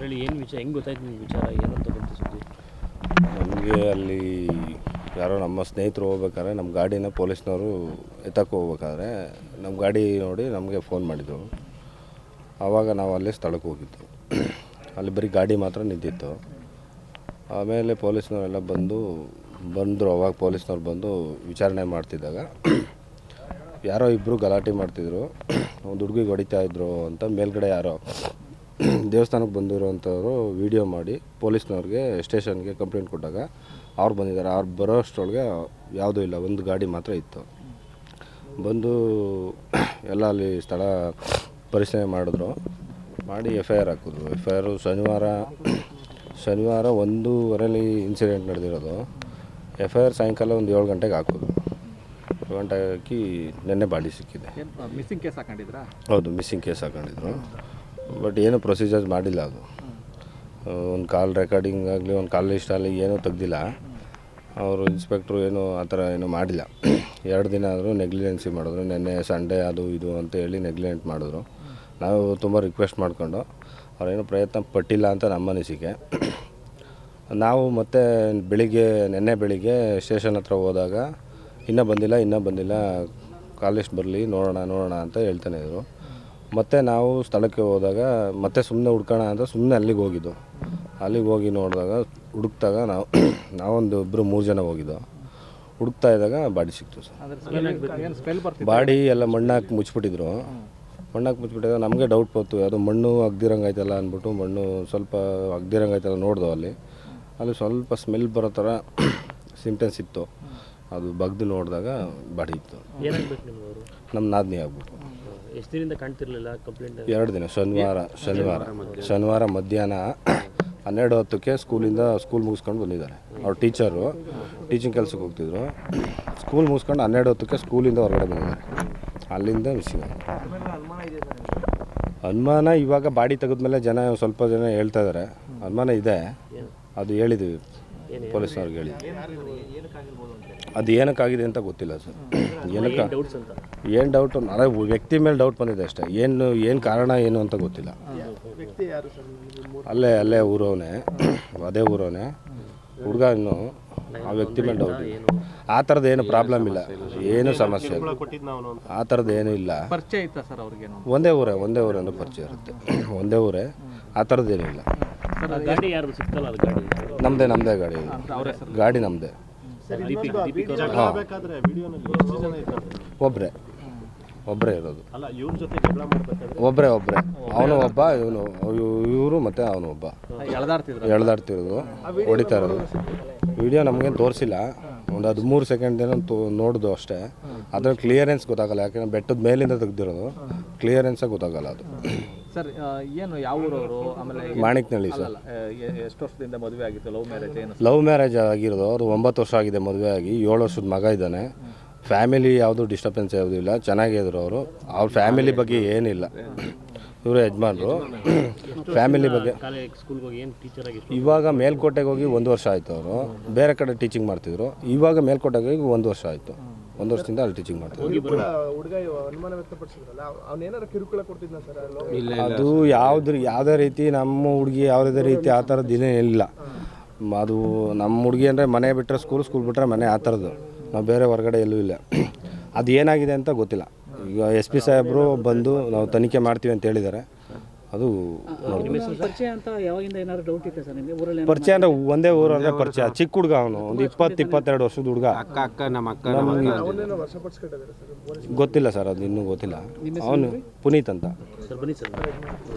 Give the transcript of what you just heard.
ಹೇಳಿ, ಏನು ವಿಚಾರ, ಹೆಂಗೆ ಗೊತ್ತಾಯ್ತು ನಿಮ್ಮ ವಿಚಾರ, ಏನಂತ ಬಂತು ಸುದ್ದಿ? ನಮಗೆ ಅಲ್ಲಿ ಯಾರೋ ನಮ್ಮ ಸ್ನೇಹಿತರು ಹೋಗ್ಬೇಕಾದ್ರೆ ನಮ್ಮ ಗಾಡಿನ ಪೊಲೀಸ್ನವರು ಎತ್ತಕ್ಕೆ ಹೋಗ್ಬೇಕಾದ್ರೆ ನಮ್ಮ ಗಾಡಿ ನೋಡಿ ನಮಗೆ ಫೋನ್ ಮಾಡಿದರು. ಆವಾಗ ನಾವು ಅಲ್ಲೇ ಸ್ಥಳಕ್ಕೆ ಹೋಗಿದ್ದು ಅಲ್ಲಿ ಬರೀ ಗಾಡಿ ಮಾತ್ರ ನಿಂತಿತ್ತು. ಆಮೇಲೆ ಪೊಲೀಸ್ನವರೆಲ್ಲ ಬಂದು, ಬಂದರು. ಅವಾಗ ಪೊಲೀಸ್ನವ್ರು ಬಂದು ವಿಚಾರಣೆ ಮಾಡ್ತಿದ್ದಾಗ ಯಾರೋ ಇಬ್ಬರು ಗಲಾಟೆ ಮಾಡ್ತಿದ್ರು. ಒಂದು ಹುಡುಗಿಗೆ ಹೊಡಿತಾ ಇದ್ರು ಅಂತ ಮೇಲ್ಗಡೆ ಯಾರೋ ದೇವಸ್ಥಾನಕ್ಕೆ ಬಂದಿರೋವಂಥವ್ರು ವೀಡಿಯೋ ಮಾಡಿ ಪೊಲೀಸ್ನವ್ರಿಗೆ ಸ್ಟೇಷನ್ಗೆ ಕಂಪ್ಲೇಂಟ್ ಕೊಟ್ಟಾಗ ಅವ್ರು ಬಂದಿದ್ದಾರೆ. ಅವ್ರು ಬರೋ ಅಷ್ಟರೊಳಗೆ ಯಾವುದೂ ಇಲ್ಲ. ಒಂದು ಗಾಡಿ ಮಾತ್ರ ಇತ್ತು. ಬಂದು ಎಲ್ಲ ಅಲ್ಲಿ ಸ್ಥಳ ಪರಿಶೀಲನೆ ಮಾಡಿದ್ರು. ಮಾಡಿ ಎಫ್ ಐ ಆರ್ ಹಾಕಿದ್ರು. ಎಫ್ ಐ ಆರು ಶನಿವಾರ ಶನಿವಾರ ಒಂದೂವರೆಲಿ ಇನ್ಸಿಡೆಂಟ್ ನಡೆದಿರೋದು. ಎಫ್ ಐ ಆರ್ ಸಾಯಂಕಾಲ ಒಂದು ಏಳು ಗಂಟೆಗೆ ಹಾಕೋದು. ಏಳು ಗಂಟೆಗೆ ಹಾಕಿ ನಿನ್ನೆ ಬಾಡಿ ಸಿಕ್ಕಿದೆ. ಮಿಸ್ಸಿಂಗ್ ಕೇಸ್ ಹಾಕೊಂಡಿದ್ರಾ? ಹೌದು ಮಿಸ್ಸಿಂಗ್ ಕೇಸ್ ಹಾಕೊಂಡಿದ್ರು. ಬಟ್ ಏನು ಪ್ರೊಸೀಜರ್ ಮಾಡಿಲ್ಲ ಅದು. ಒಂದು ಕಾಲ್ ರೆಕಾರ್ಡಿಂಗ್ ಆಗಲಿ, ಒಂದು ಕಾಲ್ ಲಿಸ್ಟ್ ಆಗಲಿ ಏನೂ ತೆಗ್ದಿಲ್ಲ. ಅವರು ಇನ್ಸ್ಪೆಕ್ಟ್ರು ಏನು ಆ ಥರ ಏನೂ ಮಾಡಿಲ್ಲ. ಎರಡು ದಿನ ಆದರೂ ನೆಗ್ಲಿಜೆನ್ಸಿ ಮಾಡಿದ್ರು. ನಿನ್ನೆ ಸಂಡೇ ಅದು ಇದು ಅಂತ ಹೇಳಿ ನೆಗ್ಲಿಜೆಂಟ್ ಮಾಡಿದ್ರು. ನಾವು ತುಂಬ ರಿಕ್ವೆಸ್ಟ್ ಮಾಡಿಕೊಂಡು ಅವರೇನು ಪ್ರಯತ್ನ ಪಟ್ಟಿಲ್ಲ ಅಂತ ನಮ್ಮ ಅನಿಸಿಕೆ. ನಾವು ಮತ್ತೆ ಬೆಳಿಗ್ಗೆ, ನಿನ್ನೆ ಬೆಳಿಗ್ಗೆ ಸ್ಟೇಷನ್ ಹತ್ರ ಹೋದಾಗ, ಇನ್ನೂ ಬಂದಿಲ್ಲ ಇನ್ನೂ ಬಂದಿಲ್ಲ, ಕಾಲ್ ಬರಲಿ, ನೋಡೋಣ ನೋಡೋಣ ಅಂತ ಹೇಳ್ತಾನೆ ಇದ್ರು. ಮತ್ತೆ ನಾವು ಸ್ಥಳಕ್ಕೆ ಹೋದಾಗ ಮತ್ತೆ ಸುಮ್ಮನೆ ಹುಡ್ಕೋಣ ಅಂತ ಸುಮ್ಮನೆ ಅಲ್ಲಿಗೆ ಹೋಗಿದ್ದು. ಅಲ್ಲಿಗೆ ಹೋಗಿ ನೋಡಿದಾಗ ಹುಡುಕ್ದಾಗ ನಾವು ನಾವೊಂದು ಇಬ್ಬರು ಮೂರು ಜನ ಹೋಗಿದ್ದು. ಹುಡುಕ್ತಾ ಇದ್ದಾಗ ಬಾಡಿ ಸಿಕ್ತು ಸರ್. ಬಾಡಿ ಎಲ್ಲ ಮಣ್ಣಾಕಿ ಮುಚ್ಚಿಬಿಟ್ಟಿದ್ರು. ಮಣ್ಣಾಕಿ ಮುಚ್ಚಿಬಿಟ್ಟಿದಾಗ ನಮಗೆ ಡೌಟ್ ಬಂತು. ಅದು ಮಣ್ಣು ಅಗ್ದಿರಂಗಾಯ್ತಲ್ಲ ಅಂದ್ಬಿಟ್ಟು ಮಣ್ಣು ಸ್ವಲ್ಪ ಅಗ್ದಿರಂಗಾಯ್ತಲ್ಲ ನೋಡ್ದೋ ಅಲ್ಲಿ. ಅಲ್ಲಿ ಸ್ವಲ್ಪ ಸ್ಮೆಲ್ ಬರೋ ಥರ ಸಿಂಪ್ಟೆನ್ಸ್ ಇತ್ತು. ಅದು ಬಗ್ದು ನೋಡಿದಾಗ ಬಾಡಿ ಇತ್ತು. ನಮ್ಮ ನಾದಿನಿ ಆಗ್ಬಿಟ್ಟು ಎಷ್ಟು ದಿನದಿಂದ ಕಾಣ್ತಿರ್ಲಿಲ್ಲ ಕಂಪ್ಲೇಂಟ್ ಎರಡು ದಿನ ಶನಿವಾರ ಶನಿವಾರ. ಶನಿವಾರ ಮಧ್ಯಾಹ್ನ ಹನ್ನೆರಡು ಹತ್ತಕ್ಕೆ ಸ್ಕೂಲಿಂದ ಸ್ಕೂಲ್ ಮುಗಿಸ್ಕೊಂಡು ಬಂದಿದ್ದಾರೆ. ಅವ್ರ ಟೀಚರು ಟೀಚಿಂಗ್ ಕೆಲಸಕ್ಕೆ ಹೋಗ್ತಿದ್ರು. ಸ್ಕೂಲ್ ಮುಗಿಸ್ಕೊಂಡು ಹನ್ನೆರಡು ಹತ್ತಕ್ಕೆ ಸ್ಕೂಲಿಂದ ಹೊರಗಡೆ ಬಂದಿದ್ದಾರೆ. ಅಲ್ಲಿಂದ ಮಿಸ್ಸಿಂಗ್ ಅನುಮಾನ ಇವಾಗ ಬಾಡಿ ತೆಗೆದ್ಮೇಲೆ ಜನ ಸ್ವಲ್ಪ ಜನ ಹೇಳ್ತಾ ಇದ್ದಾರೆ. ಅನುಮಾನ ಇದೆ. ಅದು ಹೇಳಿದ್ವಿ. ಪೊಲೀಸ್ನವ್ರಿಗೆ ಹೇಳಿ. ಅದು ಏನಕ್ಕಾಗಿದೆ ಅಂತ ಗೊತ್ತಿಲ್ಲ ಸರ್. ಏನಕ್ಕೆ? ಡೌಟ್ಸ್ ಅಂತ? ಏನು ಡೌಟ್ ಅದೇ ವ್ಯಕ್ತಿ ಮೇಲೆ ಡೌಟ್ ಬಂದಿದೆ ಅಷ್ಟೇ. ಏನು ಏನು ಕಾರಣ ಏನು ಅಂತ ಗೊತ್ತಿಲ್ಲ. ಅಲ್ಲೇ ಅಲ್ಲೇ ಊರವನೇ. ಅದೇ ಊರವನೇ. ಹುಡುಗ ಇನ್ನು ಆ ವ್ಯಕ್ತಿ ಮೇಲೆ ಡೌಟ್ ಆ ಥರದ್ದು ಏನು ಪ್ರಾಬ್ಲಮ್ ಇಲ್ಲ. ಏನು ಸಮಸ್ಯೆ ಇಲ್ಲ. ಆ ಥರದ್ದು ಏನೂ ಇಲ್ಲ. ಪರಿಚಯ ಇತ್ತಾ ಸರ್ ಅವ್ರಿಗೇನು? ಒಂದೇ ಊರೇ ಒಂದೇ ಊರೇನು ಪರಿಚಯ ಇರುತ್ತೆ. ಒಂದೇ ಊರೇ ಆ ಥರದ್ದು ಏನೂ ಇಲ್ಲ. ಗಾಡಿ ಯಾರು ಅದು ಗಾಡಿ? ನಮ್ಮದೇ ನಮ್ಮದೇ ಗಾಡಿ ನಮ್ದೇ. ಒಬ್ರೆ. ಗಾಡಿ ನಮ್ಮದೇ ಹಾಂ ಒಬ್ಬರೇ ಒಬ್ಬರೇ ಇರೋದು ಒಬ್ಬರೇ ಒಬ್ಬರೇ ಅವನು ಒಬ್ಬ ಇವನು ಇವರು ಮತ್ತು ಅವನು ಒಬ್ಬ. ಎಳ್ದಾಡ್ತಿರೋದು ಹೊಡಿತಾ ಇರೋದು. ವಿಡಿಯೋ ನಮಗೇನು ತೋರಿಸಿಲ್ಲ. ಒಂದು ಹದಿಮೂರು ಸೆಕೆಂಡ್ ಏನೋ ತೋ ನೋಡ್ದು ಅಷ್ಟೇ. ಅದ್ರ ಕ್ಲಿಯರೆನ್ಸ್ ಗೊತ್ತಾಗಲ್ಲ ಯಾಕಂದ್ರೆ ಬೆಟ್ಟದ ಮೇಲಿಂದ ತೆಗ್ದಿರೋದು. ಕ್ಲಿಯರೆನ್ಸೇ ಗೊತ್ತಾಗಲ್ಲ ಅದು. ಸರ್ ಏನು ಯಾವ ಊರವರು? ಆಮೇಲೆ ಮಾಣಿಕ್ನಳ್ಳಿ ಸರ್. ಎಷ್ಟು ವರ್ಷದಿಂದ ಮದುವೆ ಆಗಿತ್ತು? ಲವ್ ಮ್ಯಾರೇಜ್ ಏನು ಲವ್ ಮ್ಯಾರೇಜ್ ಆಗಿರೋದು ಅವರು ಒಂಬತ್ತು ವರ್ಷ ಆಗಿದೆ ಮದುವೆ ಆಗಿ ಏಳು ವರ್ಷದ ಮಗ ಇದ್ದಾನೆ. ಫ್ಯಾಮಿಲಿ ಯಾವುದು ಡಿಸ್ಟರ್ಬೆನ್ಸ್ ಯಾವುದೂ ಇಲ್ಲ ಚೆನ್ನಾಗಿದ್ರು ಅವರು. ಅವ್ರ ಫ್ಯಾಮಿಲಿ ಬಗ್ಗೆ ಏನಿಲ್ಲ. ಇವರು ಯಜಮಾನ್ರು. ಫ್ಯಾಮಿಲಿ ಬಗ್ಗೆ ಕಾಲೇಜ್ ಸ್ಕೂಲ್ಗೆ ಹೋಗಿ ಏನು ಟೀಚರ್ ಆಗಿ ಇವಾಗ ಮೇಲ್ಕೋಟೆಗೆ ಹೋಗಿ ಒಂದು ವರ್ಷ ಆಯಿತು ಅವರು. ಬೇರೆ ಕಡೆ ಟೀಚಿಂಗ್ ಮಾಡ್ತಿದ್ರು. ಇವಾಗ ಮೇಲ್ಕೋಟೆಗೆ ಹೋಗಿ ಒಂದು ವರ್ಷ ಆಯಿತು. ಒಂದು ವರ್ಷದಿಂದ ಅಲ್ಲಿ ಟೀಚಿಂಗ್ ಮಾಡ್ತೀವಿ ಹುಡುಗ ಅನುಮಾನ ವ್ಯಕ್ತಪಡಿಸಿದ್ರಲ್ಲ? ಅವನೇನಾರ ಕಿರುಕುಳ ಕೊಡ್ತಿದ್ನ ಸರ್ ಅದು ಯಾವ್ದು ಯಾವುದೇ ರೀತಿ ನಮ್ಮ ಹುಡುಗಿ ಯಾವುದೇ ರೀತಿ ಆ ಥರದ್ದು ದಿನ ಇಲ್ಲ. ಅದು ನಮ್ಮ ಹುಡುಗಿ ಅಂದರೆ ಮನೆ ಬಿಟ್ಟರೆ ಸ್ಕೂಲ್ ಸ್ಕೂಲ್ ಬಿಟ್ಟರೆ ಮನೆ ಆ ಥರದ್ದು ನಾವು ಬೇರೆ ಹೊರಗಡೆ ಎಲ್ಲೂ ಇಲ್ಲ. ಅದು ಏನಾಗಿದೆ ಅಂತ ಗೊತ್ತಿಲ್ಲ. ಈಗ ಎಸ್ ಪಿ ಸಾಹೇಬರು ಬಂದು ನಾವು ತನಿಖೆ ಮಾಡ್ತೀವಿ ಅಂತ ಹೇಳಿದ್ದಾರೆ. ಅದು ಪರಿಚಯ ಅಂತ ಯಾವಾಗಿಂದ ಏನಾದ್ರು ಡೌಟ್ ಇತ್ತೆ ಸರ್ ನಿಮಗೆ? ಊರಲ್ಲಿ ಪರಿಚಯ ಅಂದರೆ ಒಂದೇ ಊರು ಅಂದ್ರೆ ಪರಿಚಯ. ಚಿಕ್ಕ ಹುಡುಗ ಅವನು. ಒಂದು ಇಪ್ಪತ್ತು ಇಪ್ಪತ್ತೆರಡು ವರ್ಷದ ಹುಡುಗ. ಅವನೇನೋ ವಶಪಡಿಸ್ಕೊಂಡಿದ್ದಾರೆ ಸರ್ ಗೊತ್ತಿಲ್ಲ ಸರ್ ಅದು ಇನ್ನೂ ಗೊತ್ತಿಲ್ಲ. ಅವನು ಪುನೀತ್ ಅಂತ. ಸರ್ ಬನ್ನಿ ಸರ್.